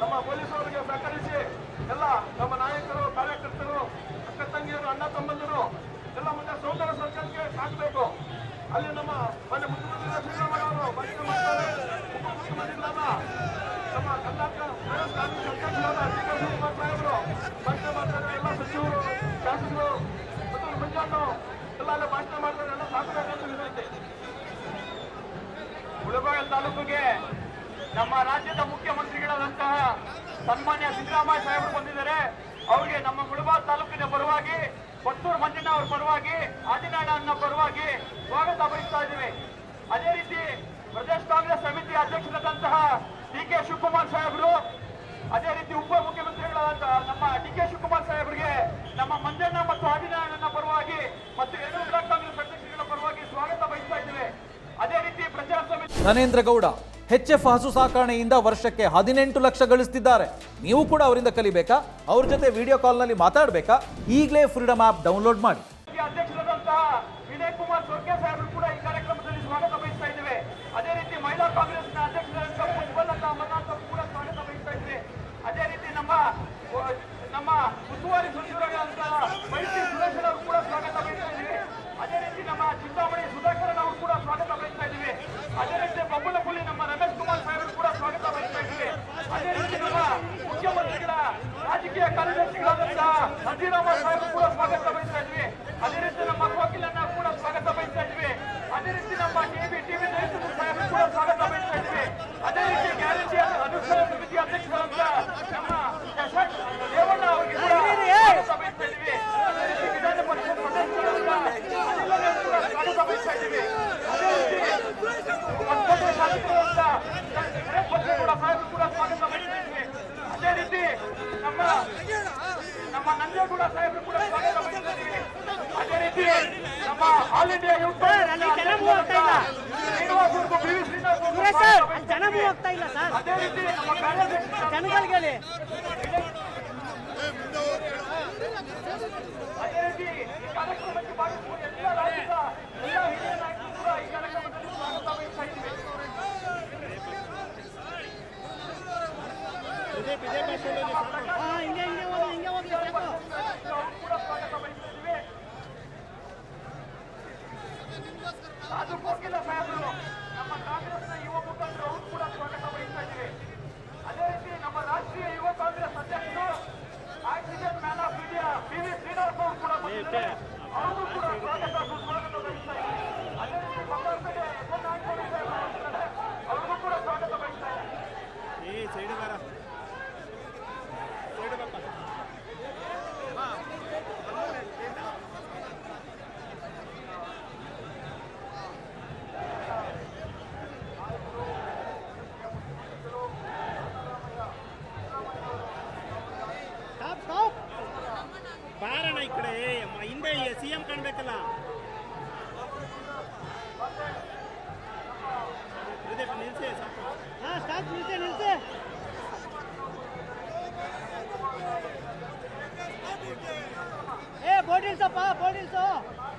ಪೊಲೀಸರಿಗೆ ಸಹಕರಿಸಿ ಎಲ್ಲ ನಮ್ಮ ನಾಯಕರು, ಕಾರ್ಯಕರ್ತರು, ಅಕ್ಕ ತಂಗಿಯರು, ಅಣ್ಣ ತಮ್ಮಂದಿರು ಎಲ್ಲ ಮುಂದೆ ಸೌಂದರ್ಯ ಸರ್ಕಾರಕ್ಕೆ ಸಾಕಬೇಕು. ಅಲ್ಲಿ ನಮ್ಮ ಮನೆ ಮುಖ್ಯಮಂತ್ರಿ ಸಿದ್ದರಾಮಯ್ಯ ಅವರು ಭಾಷಣ ಮಾಡ್ತಾರೆ ಉಪಮುಖ್ಯಮಂತ್ರಿಗಳಾದ ನಮ್ಮ ಕರ್ನಾಟಕ ಪ್ರದೇಶ ಕಾಂಗ್ರೆಸ್ ಅಧ್ಯಕ್ಷರಾದ ಡಿ ಕೆ ಶಿವಕುಮಾರ್ ಸಾಹೇಬರು ಭಾಷಣ ಮಾಡ್ತಾರೆ ಎಲ್ಲ ಸಚಿವರು, ಶಾಸಕರು ಮತ್ತು ಮಂಜಾನು ಎಲ್ಲ ಅಲ್ಲೇ ಭಾಷಣ ಮಾಡ್ತಾರೆ ಎಲ್ಲ ಸಾಕಬೇಕಂತ ವಿನಂತಿ. ಉಳಬಾಗಲ್ ತಾಲೂಕಿಗೆ ನಮ್ಮ ರಾಜ್ಯದ ಮುಖ್ಯಮಂತ್ರಿಗಳಾದಂತಹ ಸನ್ಮಾನ್ಯ ಸಿದ್ದರಾಮಯ್ಯ ಸಾಹೇಬರು ಬಂದಿದ್ದಾರೆ. ಅವರಿಗೆ ನಮ್ಮ ಮುಳಬಾಗಿಲು ತಾಲೂಕಿನ ಪರವಾಗಿ ಕೊತ್ತೂರು ಮಂಜಣ್ಣ ಅವರ ಪರವಾಗಿ ಆದಿನಾಡನ್ನ ಪರವಾಗಿ ಸ್ವಾಗತ ಬಯಸ್ತಾ ಇದ್ದೀವಿ. ಅದೇ ರೀತಿ ಪ್ರದೇಶ ಕಾಂಗ್ರೆಸ್ ಸಮಿತಿ ಅಧ್ಯಕ್ಷರಾದಂತಹ ಡಿ ಕೆ ಶಿವಕುಮಾರ್ ಸಾಹೇಬರು, ಅದೇ ರೀತಿ ಉಪ ಮುಖ್ಯಮಂತ್ರಿಗಳಾದಂತಹ ನಮ್ಮ ಡಿ ಕೆ ಶಿವಕುಮಾರ್ ಸಾಹೇಬರಿಗೆ ನಮ್ಮ ಮಂಜಣ್ಣ ಮತ್ತು ಆದಿನಾಡನ್ನ ಪರವಾಗಿ ಮತ್ತು ಎರಡು ಬ್ಲಾಕ್ ಕಾಂಗ್ರೆಸ್ ಅಧ್ಯಕ್ಷರುಗಳ ಪರವಾಗಿ ಸ್ವಾಗತ ಬಯಸ್ತಾ ಇದ್ದೇವೆ. ಅದೇ ರೀತಿ ಪ್ರಚಾರ ಸಮಿತಿ ನರೇಂದ್ರ ಗೌಡ ಎಫ್ ಹಸು ಸಾಕಾಣೆಯಿಂದ ವರ್ಷಕ್ಕೆ ಹದಿನೆಂಟು ಲಕ್ಷ ಗಳಿಸ್ತಿದ್ದಾರೆ. ನೀವು ಕೂಡ ಅವರಿಂದ ಕಲಿಬೇಕಾ? ಅವ್ರ ಜೊತೆ ವಿಡಿಯೋ ಕಾಲ್ನಲ್ಲಿ ಮಾತಾಡಬೇಕಾ? ಈಗಲೇ ಫ್ರೀಡಮ್ ಆ್ಯಪ್ ಡೌನ್ಲೋಡ್ ಮಾಡಿ. ರಾಜಕೀಯ ಕಾರ್ಯದರ್ಶಿಗಳಾದಂತಹ ಸಿದ್ದರಾಮ ಸಾಹೇಬ್ ಕೂಡ ಸ್ವಾಗತ ಬಯಸ್ತಾ ಇದ್ವಿ ಅದೇ ರೀತಿ ನಮ್ಮ ಆಲ್ ಇಂಡಿಯಾ ಯೂತ್ ಶ್ರೀನಿವಾಸ್ ಅವ್ರಿಗೂ ಬಿ ವಿ ಶ್ರೀನಿವಾಸ್ ಅವ್ರಿಗೂ ಸರ್ ಸ್ವಾಗತ ಅಲ್ಲಿ ಬಯಸ್ತಾ ಜನಗಳು ಇದ್ದೀವಿ. ಹೋಗ್ತಾ ಇಲ್ಲ ಸರ್ ಅದೇ ರೀತಿ ನಮ್ಮ ಕಾರ್ಯಾಧ್ಯಕ್ಷ ಜನಗಳಿಗೆ ಹೇಳಿ ಅದೇ ರೀತಿ ಈ ಕಾರ್ಯಕ್ರಮಕ್ಕೆ ಭಾಗವಹಿಸುವ ಎಲ್ಲ ರಾಜ್ಯದ ಎಲ್ಲ ಹಿರಿಯ ನಾಯಕರು ಕೂಡ ಈ ಕಾರ್ಯಕ್ರಮದಲ್ಲಿ ಸ್ವಾಗತ ಬಯಸ್ತಾ ಇದ್ದೀವಿ ಹಾ ಹಿಂಗೆ ಹಿಂಗೆ Gracias. 멀리서 봐 멀리서.